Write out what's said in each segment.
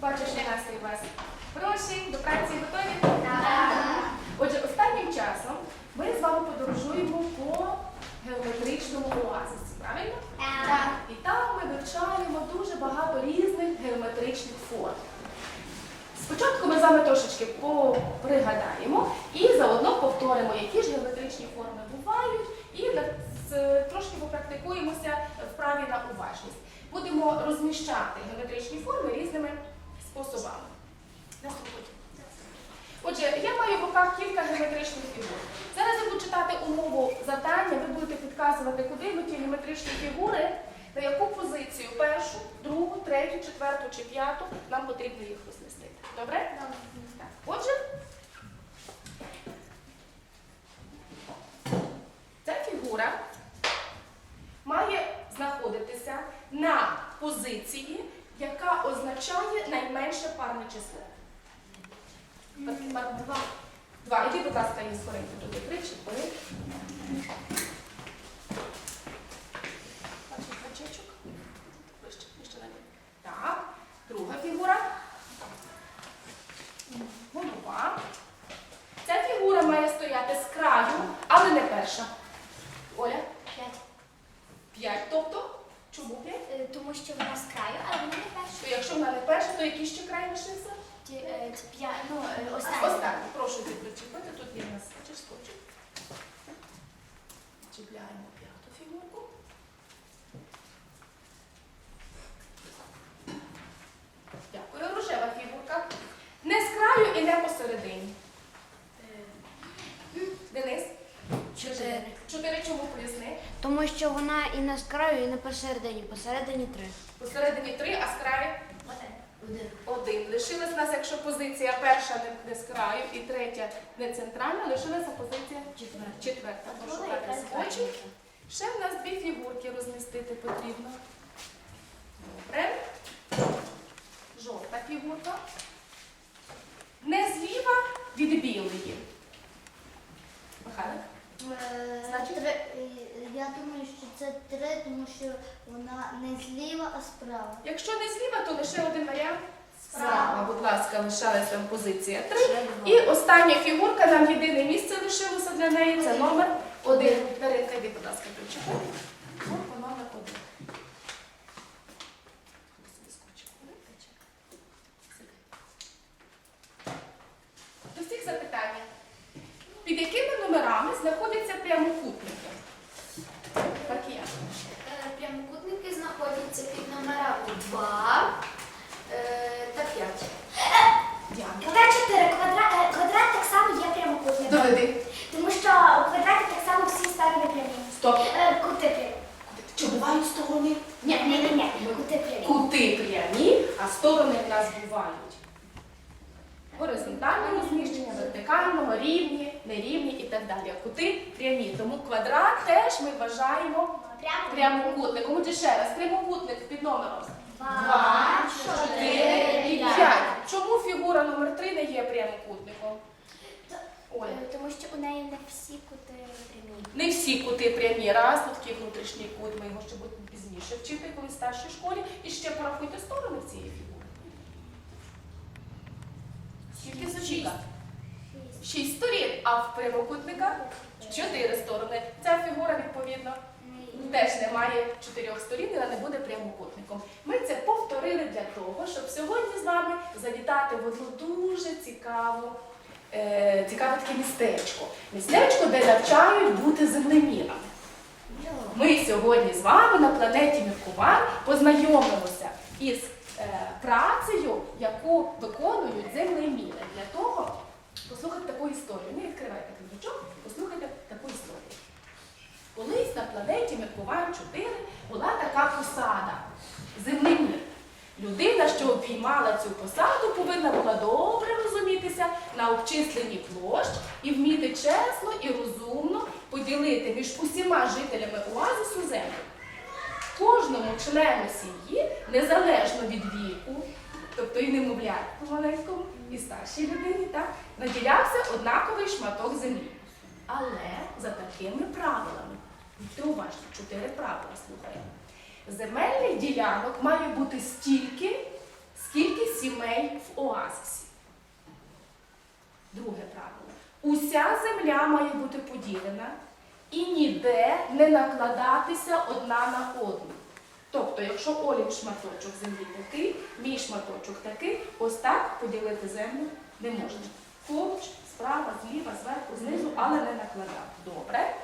Бачу, що настрій у вас хороший, до праці готові? Отже, останнім часом ми з вами подорожуємо по геометричному оазисі, правильно? І там ми вивчаємо дуже багато різних геометричних форм. Спочатку ми з вами трошечки пригадаємо і заодно повторимо, які ж геометричні форми бувають, і трошки попрактикуємося в праві на уважність. Будемо розміщати геометричні форми різними способами. Отже, я маю в руках кілька геометричних фігур. Зараз я буду читати умову завдання, ви будете підказувати, куди ми ті геометричні фігури, на яку позицію першу, другу, третю, четверту чи п'яту нам потрібно їх розмістити. Добре? Так. Отже, ця фігура має знаходитися на позиції, означає найменше парне число. Пар- Два. Два. Іди, будь ласка, її скоренько туди причепи. Бачиш значечок? Вище, вище на ній. Так. Друга фігура. Голова. Ця фігура має стояти з краю, але не перша. Оля? П'ять. П'ять. Тобто? Чому п'ять? Е, Тому що вона з краю, але вона не То перша. якщо вона не перша, то який ще край лишився? Ті, е, це п'я- ну, е, Останній. Останній. Прошу йти причепити. Тут є в нас бачиш, скотчик. Чіпляємо п'яту фігурку. Дякую. Рожева фігурка. Не з краю і не посередині. Чотири. Чому поясни? Тому що вона і з краю, і не посередині. Посередині три. Посередині три, а з краю один. Лишилась нас, якщо позиція перша не, не з краю і третя не центральна, лишилася позиція Четверта. четверта. Прошу брати. Ще в нас дві фігурки розмістити потрібно. Добре. Жовта фігурка. Не зліва від білої. Михайлик? Значить? Три, е, я думаю, що це три, тому що вона не зліва, а справа. Якщо не зліва, то лише один варіант. Справа, будь ласка, лишалася вам позиція 3. І остання фігурка, нам єдине місце лишилося для неї, це номер один. Даринка, йди, будь ласка, причепи. Фігурка номер один. До всіх запитання. Під якими номерами знаходяться прямокутники? Маркія. Е, Прямокутники знаходяться під номерами 2 та 5. Діана. Квадрат 4. Квадрат, е, квадрат так само є прямокутником. Доведи. Тому що у квадраті так само всі сторони прямі. Стоп. Е, Кути прямі. Чи бувають сторони? Ні, ні, ні, ні. Кути прямі. Кути прямі, а сторони в нас бувають. Горизонтальне розміщення, вертикального, рівні, нерівні і так далі. А кути прямі. Тому квадрат теж ми вважаємо прямокутником. Отже, ще раз, прямокутник під номером 2, 4 і 5. Чому фігура номер 3 не є прямокутником? Оля. Е, Тому що у неї не всі кути прямі. Не всі кути прямі. Раз, тут такий внутрішній кут, ми його ще будемо пізніше вчити, коли в старшій школі. І ще порахуйте сторони цієї фігури. Скільки зачіка? Шість сторін, а в прямокутника чотири сторони. Ця фігура, відповідно, теж не має чотирьох сторін, вона не буде прямокутником. Ми це повторили для того, щоб сьогодні з вами завітати в одну дуже цікаву, цікаве таке містечко. Містечко, де навчають бути землемірами. Ми сьогодні з вами на планеті Міркувань познайомимося із е, працею, яку виконують землеміри. Для того послухайте таку історію. Не відкривайте книжечок, послухайте таку історію. Колись на планеті Міркувань 4 була така посада землемір. Що обіймала цю посаду, повинна була добре розумітися на обчисленні площ і вміти чесно і розумно поділити між усіма жителями оазису землю. Кожному члену сім'ї, незалежно від віку, тобто і немовлятку маленькому, і старшій людині, так, наділявся однаковий шматок землі. Але за такими правилами, будьте уважні, чотири правила слухаємо. Земельних ділянок має бути стільки, сімей в оазисі. Друге правило. Уся земля має бути поділена і ніде не накладатися одна на одну. Тобто, якщо Олін шматочок землі такий, мій шматочок такий, ось так поділити землю не можна. Поруч, справа, зліва, зверху, знизу, але не накладати. Добре.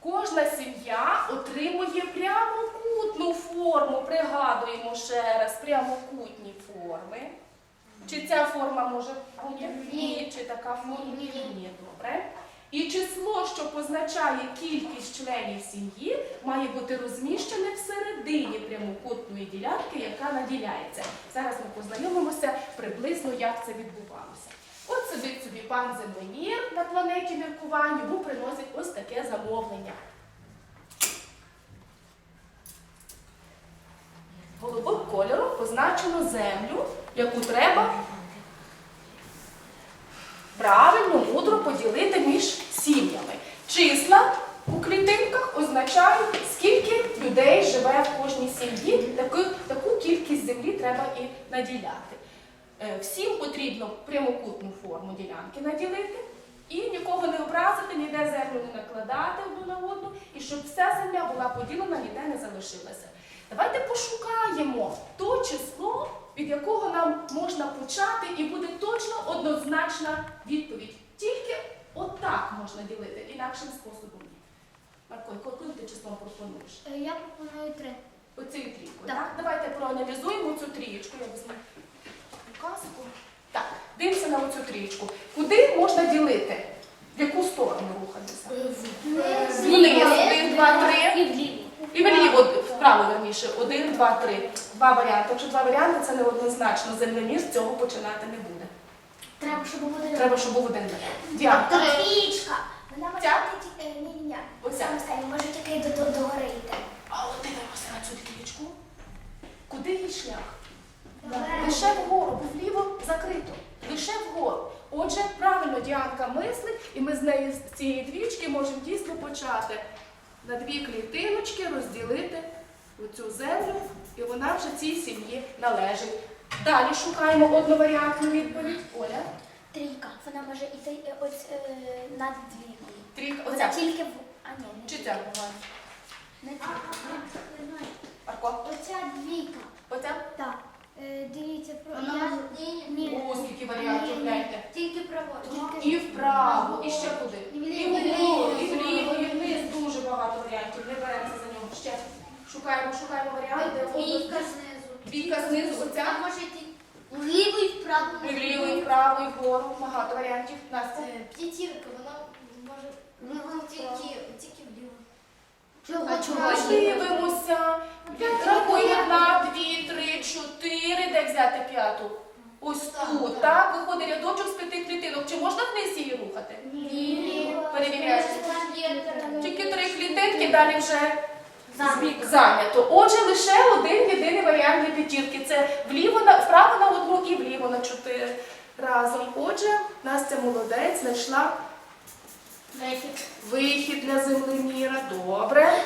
Кожна сім'я отримує прямокутну форму. Пригадуємо ще раз, прямокутні форми. Чи ця форма може бути? Ні. Чи така форма? Ні. Ні. Добре. І число, що позначає кількість членів сім'ї, має бути розміщене всередині прямокутної ділянки, яка наділяється. Зараз ми познайомимося приблизно, як це відбувалося. От сидить собі пан Землемір на планеті міркувань, йому приносять ось таке замовлення. Голубим кольором позначено землю, яку треба правильно, мудро поділити між сім'ями. Числа у клітинках означають, скільки людей живе в кожній сім'ї, таку, таку кількість землі треба і наділяти. Е, Всім потрібно прямокутну форму ділянки наділити і нікого не образити, ніде землю не накладати одну на одну, і щоб вся земля була поділена, ніде не залишилася. Давайте пошукаємо то число, від якого нам можна почати, і буде точно однозначна відповідь. Тільки отак можна ділити, інакшим способом ні. Марко, яким ти числом пропонуєш? Е, Я пропоную три. Оцією трійкою. Так. Так. Давайте проаналізуємо цю трієчку. Я візьму указку. Так, дивимося на оцю трієчку. Куди можна ділити? В яку сторону рухатися? Вниз, один, два, три. І вліво. І вліво, вправо верніше. Один, два, три. Два варіанти. Якщо два варіанти, це не однозначно. Землемір з цього починати не буде. Треба, щоб було один. Треба, щоб був один варіант. Діана. Трічка. Вона може Ця? йти, ні, ні, ні. Оця. Останнє, може тільки до, до, до гори йти. А от дивимося на цю трієчку. Куди її шлях? Лише вгору, бо вліво закрито. Лише вгору. Отже, правильно Діанка мислить, і ми з нею з цієї двічки можемо дійсно почати на дві клітиночки розділити оцю землю, і вона вже цій сім'ї належить. Далі шукаємо одноваріантну відповідь. Оля, Трійка. Вона може йти е, ось е, над двійкою. трійка, Вона оця. тільки в... А, ні, не Чи ця? Не трійка. Оця двійка. оця? Так. Е, Дивіться, про Вона я... Ні, Ні. О, скільки варіантів, гляньте. Тільки праворуч. І вправо, і ще куди? І І вліво, і і вліво, і вниз. Дуже багато варіантів. Не беремося за нього. Ще шукаємо, шукаємо варіанти. Двійка знизу. Двійка знизу, оця. Вона може йти вліво і вправо. Вліво, і вправо, і вгору. Багато варіантів. Настя. Е, П'ятірка, вона може вона тільки, тільки вліво. А чого? Дивимося. Рахуємо одна, дві, три, чотири. Де взяти п'яту? Ось тут, так? Виходить рядочок з п'яти клітинок. Чи можна вниз її рухати? Ні. Перевіряємо. Тільки три клітинки, далі вже Зайнято. зайнято. Отже, лише один єдиний варіант для п'ятірки. Це вліво на вправо на одну і вліво на чотири разом. Отже, Настя молодець знайшла Вихід. вихід для землеміра. Добре.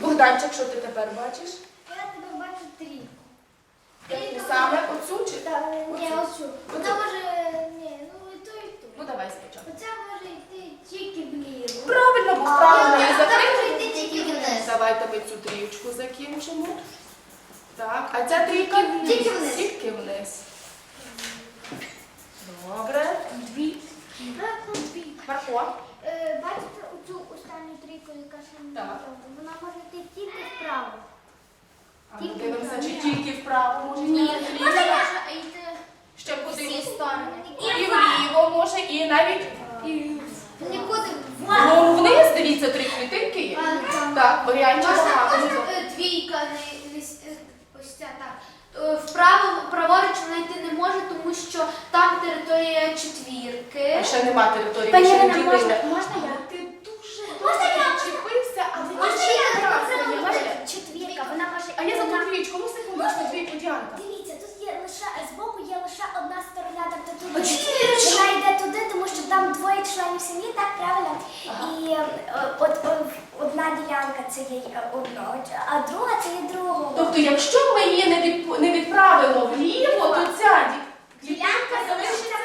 Богданчик, що ти тепер бачиш? Я тебе бачу трійку. Саме оцю чи? Так, ні, Оцю. оцю. Вона може, ні, ну і то, і то. Ну давай спочатку. Оця може йти тільки вліво. Правильно, бо вправо йти тільки вниз. Давайте ми цю трієчку закінчимо. Так, а ця трійка Тільки вниз. Тільки вниз. Добре. Дві. Марко. Е, Бачите оцю останню трійку, яка саме Так. направо? Вона може йти тільки вправо. А ми дивимося, чи тільки вправо може Ні, йти, може йти Ще куди? всі сторони. І вліво може, і навіть Нікуди ну, вниз, дивіться, три клітинки є. Так, варіантів багато. можна е, двійка, не, не с- е, ось ця так. Е, Вправо, праворуч вона йти не може, тому що там територія четвірки. А ще нема території, ще не ділили. можна я? Ти дуже Можна я? Вона йде туди, тому що там двоє членів сім'ї, так правильно? І е, от е, одна ділянка це є е, одного, а друга це є другого. Тобто, якщо ми її не, відп- не відправимо вліво, то ця ділянка залишиться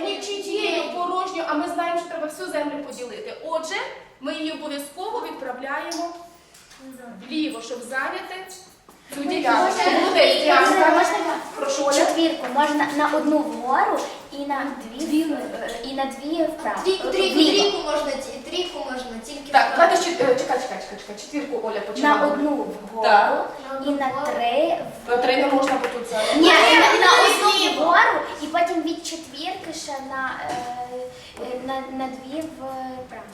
нічиєю порожньою, а ми знаємо, що треба всю землю поділити. Отже, ми її обов'язково відправляємо вліво, щоб зайняти цю ділянку. Молодець. Можна Прошу, Оля. четвірку можна на одну вгору і на дві е, і на дві вправо. Трійку, Е, трійку, вліво. трійку можна, ті- трійку можна тільки. Так, вправо. давайте ще, е, чекай, чекай, чекай, чекай. Четвірку Оля На починає. одну вгору Так. і на три Е, Три не можна, бо тут зараз. Ні, на, на одну вгору і потім від четвірки ще на, е, е, на, на дві вправо.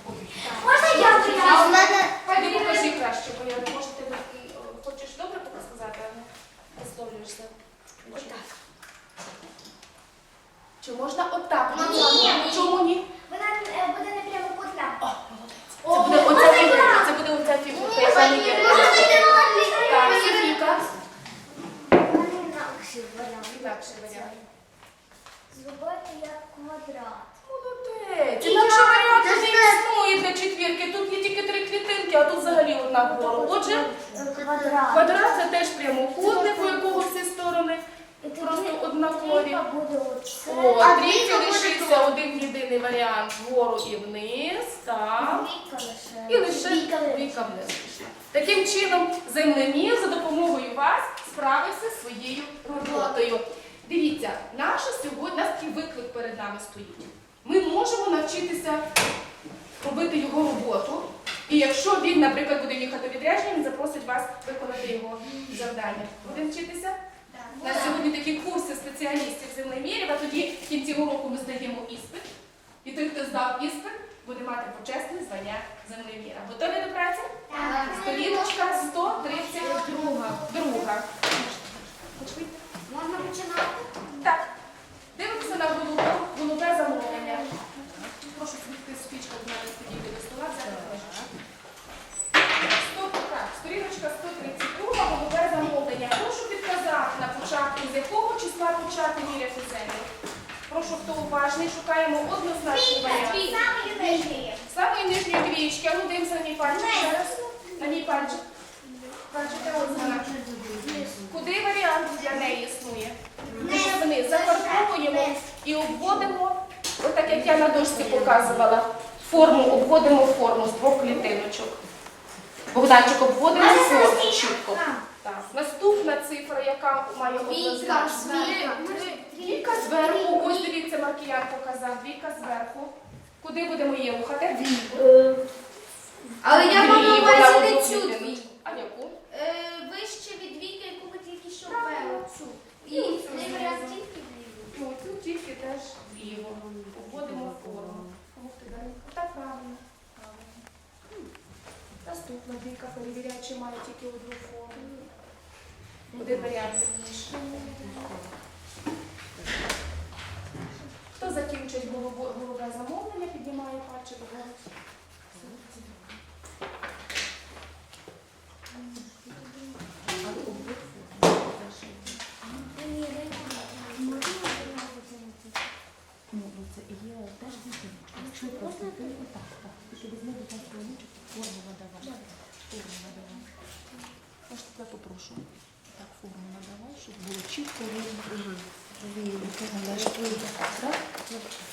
Можна я А у мене Пойди покажи краще, бо я не можу ти е, хочеш добре сказати, а не висловлюєшся. Отак. Чи можна отак? Ні. Чому ні? Вона е, буде не прямокутна. О, молодець. Це буде оця фігурка. Це буде оця фігурка, яка не є. Так, Софійка. Інакший варіант. Інакший варіант. Зробити як квадрат. Молодець. Інакше варіанту не існує для четвірки. Тут є тільки три клітинки, а тут взагалі одна вгору. Отже, Квадрат. квадрат це теж прямокутник, у якого всі сторони І тоді трійка буде оце. О, А двійка буде лишився один єдиний варіант вгору і вниз, так. І лише Двійка вниз пішла. Таким чином, землемір за допомогою вас справився зі своєю роботою. Дивіться, наша сьогодні, нас такий виклик перед нами стоїть. Ми можемо навчитися робити його роботу. І якщо він, наприклад, буде їхати відрядження, він запросить вас виконати його завдання. Будемо вчитися? У нас сьогодні такі курси спеціалістів землемірів, а тоді в кінці уроку ми здаємо іспит. І той, хто здав іспит, буде мати почесне звання землеміра. Готові до праці? Сторіночка 132. Друга. Можна починати? Так. Дивимося на голубе, замовлення. Прошу свідки спічка до мене підійти до стола, взяти книжечку. Стоп, так, сторіночка 132, голубе замовлення. Прошу підказати на початку, з якого числа почати міряти землю. Прошу, хто уважний, шукаємо однозначний варіант. Самої нижньої двічки, а ну дивимося на мій пальчик ще раз. На мій пальчик. Пальчик, де? Куди варіант для неї існує? Вниз. Вниз. Зафарбовуємо і обводимо, отак як я на дошці показувала, форму, обводимо форму з двох клітиночок. Богданчик, обводимо форму чітко. Так. Наступна цифра, яка має однозначно. Двійка зверху. Ось дивіться, Маркіян показав. Двійка зверху. Куди будемо її рухати? Але я маю на увазі не цю двійку. А яку? Е, Вище від двійки, яку ви тільки що ввели. Цю. І цей варіант тільки вліво. Ну, тут тільки теж вліво. Обводимо форму. Ух ти, Даненька. Так, правильно. Наступна двійка перевіряє, чи має тільки одну форму. Один варіант вірніше. Хто закінчить голубе замовлення, піднімає пальчик вгору. Отак, так. Тільки візьми, будь ласка, ручку, форму надавай. Форму надавай. Ось тебе попрошу. Так, форму надавай, щоб було чітко видно. Видно.